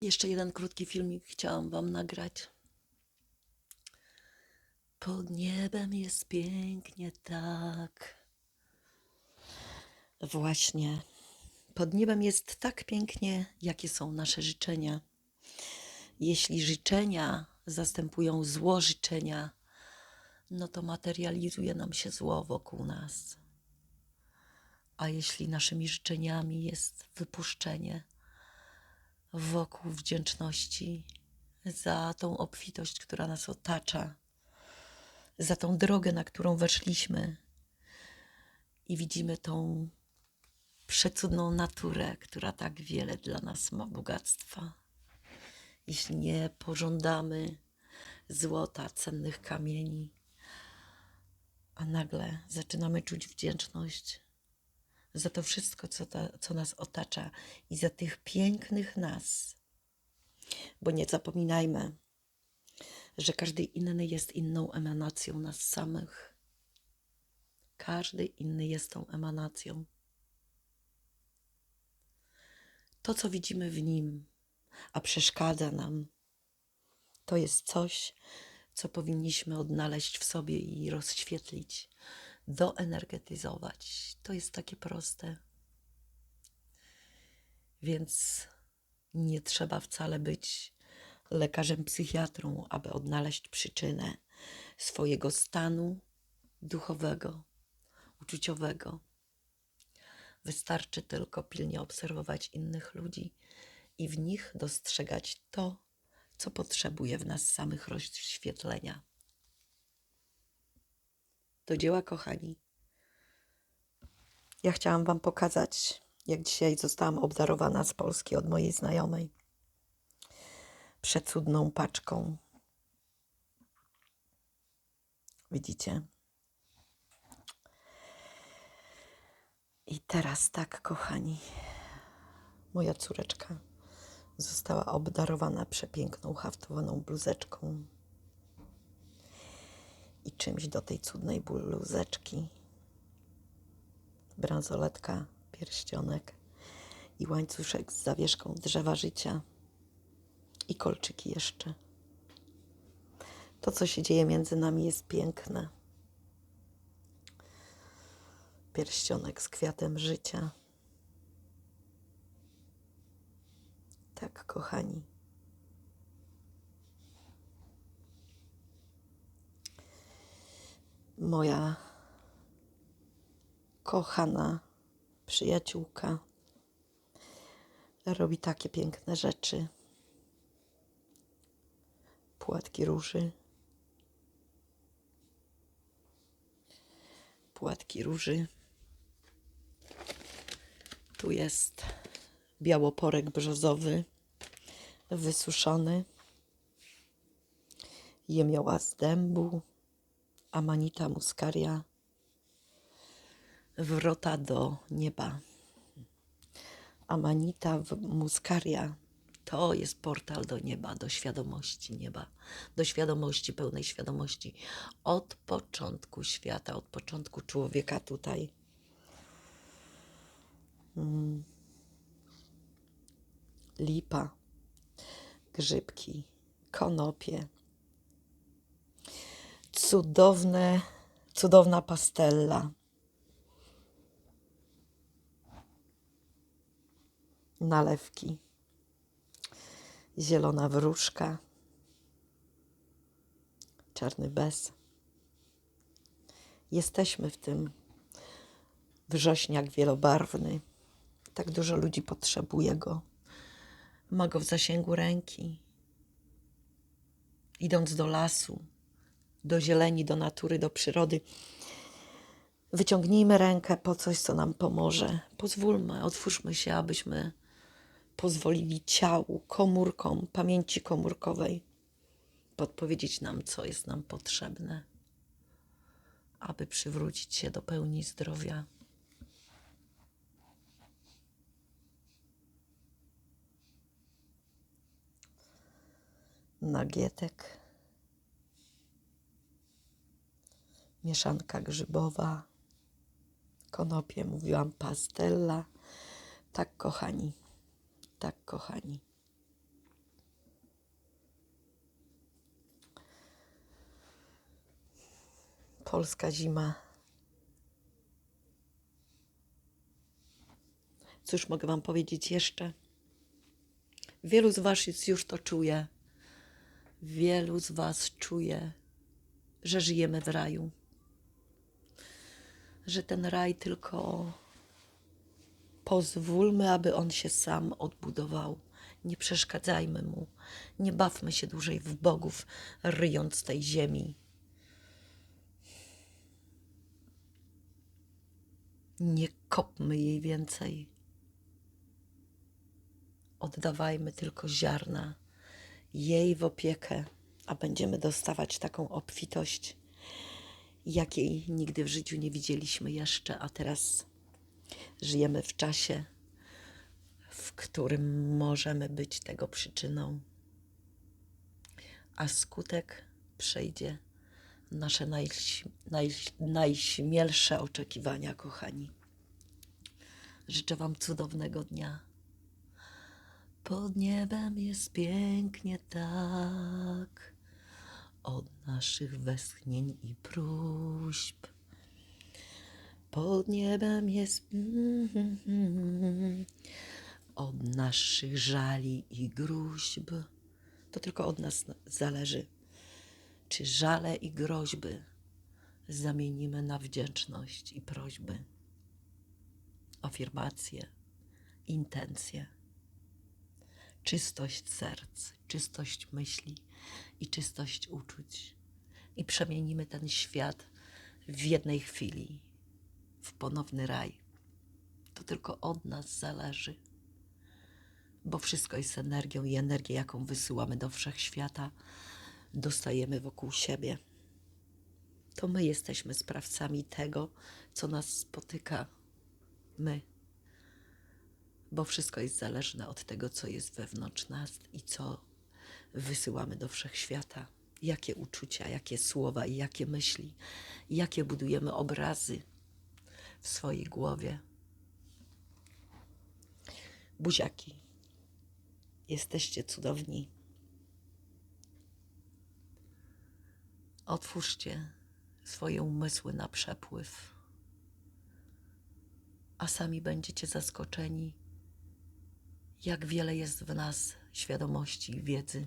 Jeszcze jeden krótki filmik chciałam Wam nagrać. Pod niebem jest pięknie tak. Właśnie. Pod niebem jest tak pięknie, jakie są nasze życzenia. Jeśli życzenia zastępują zło życzenia, no to materializuje nam się zło wokół nas. A jeśli naszymi życzeniami jest wypuszczenie, wokół wdzięczności za tą obfitość, która nas otacza, za tą drogę, na którą weszliśmy i widzimy tą przecudną naturę, która tak wiele dla nas ma bogactwa. Jeśli nie pożądamy złota, cennych kamieni, a nagle zaczynamy czuć wdzięczność za to wszystko, co, ta, co nas otacza i za tych pięknych nas. Bo nie zapominajmy, że każdy inny jest inną emanacją nas samych. Każdy inny jest tą emanacją. To, co widzimy w nim, a przeszkadza nam, to jest coś, co powinniśmy odnaleźć w sobie i rozświetlić, doenergetyzować. To jest takie proste. Więc nie trzeba wcale być lekarzem psychiatrą, aby odnaleźć przyczynę swojego stanu duchowego, uczuciowego. Wystarczy tylko pilnie obserwować innych ludzi i w nich dostrzegać to, co potrzebuje w nas samych rozświetlenia. Do dzieła, kochani. Ja chciałam Wam pokazać, jak dzisiaj zostałam obdarowana z Polski od mojej znajomej. Przecudną paczką. Widzicie? I teraz tak, kochani, moja córeczka została obdarowana przepiękną haftowaną bluzeczką i czymś do tej cudnej bluzeczki. Bransoletka, pierścionek i łańcuszek z zawieszką drzewa życia i kolczyki jeszcze. To, co się dzieje między nami, jest piękne. Pierścionek z kwiatem życia. Tak, kochani. Moja kochana przyjaciółka robi takie piękne rzeczy. Płatki róży. Płatki róży. Tu jest białoporek brzozowy, wysuszony. Jemioła z dębu, amanita muscaria, wrota do nieba. Amanita muscaria to jest portal do nieba, do świadomości nieba, do świadomości, pełnej świadomości od początku świata, od początku człowieka tutaj. Mm. Lipa, grzybki, konopie, cudowne, cudowna pastella. Nalewki, zielona wróżka, czarny bez. Jesteśmy w tym wrzośniak wielobarwny. Tak dużo ludzi potrzebuje go. Ma go w zasięgu ręki. Idąc do lasu, do zieleni, do natury, do przyrody, wyciągnijmy rękę po coś, co nam pomoże. Pozwólmy, otwórzmy się, abyśmy pozwolili ciału, komórkom, pamięci komórkowej podpowiedzieć nam, co jest nam potrzebne, aby przywrócić się do pełni zdrowia. Nagietek, mieszanka grzybowa, konopie, mówiłam pastella. Tak, kochani, tak, kochani. Polska zima. Cóż mogę Wam powiedzieć jeszcze? Wielu z Was już to czuje. Wielu z Was czuje, że żyjemy w raju. Że ten raj tylko pozwólmy, aby on się sam odbudował. Nie przeszkadzajmy mu. Nie bawmy się dłużej w bogów, ryjąc tej ziemi. Nie kopmy jej więcej. Oddawajmy tylko ziarna jej w opiekę, a będziemy dostawać taką obfitość, jakiej nigdy w życiu nie widzieliśmy jeszcze, a teraz żyjemy w czasie, w którym możemy być tego przyczyną, a skutek przejdzie nasze najś, najś, najśmielsze oczekiwania, kochani. Życzę Wam cudownego dnia. Pod niebem jest pięknie tak, od naszych westchnień i próśb. Pod niebem jest od naszych żali i gruźb. To tylko od nas zależy, czy żale i groźby zamienimy na wdzięczność i prośby, afirmacje, intencje czystość serc, czystość myśli i czystość uczuć. I przemienimy ten świat w jednej chwili w ponowny raj. To tylko od nas zależy, bo wszystko jest energią i energię, jaką wysyłamy do wszechświata, dostajemy wokół siebie. To my jesteśmy sprawcami tego, co nas spotyka. My bo wszystko jest zależne od tego, co jest wewnątrz nas i co wysyłamy do wszechświata. Jakie uczucia, jakie słowa i jakie myśli, jakie budujemy obrazy w swojej głowie. Buziaki, jesteście cudowni. Otwórzcie swoje umysły na przepływ, a sami będziecie zaskoczeni jak wiele jest w nas świadomości wiedzy,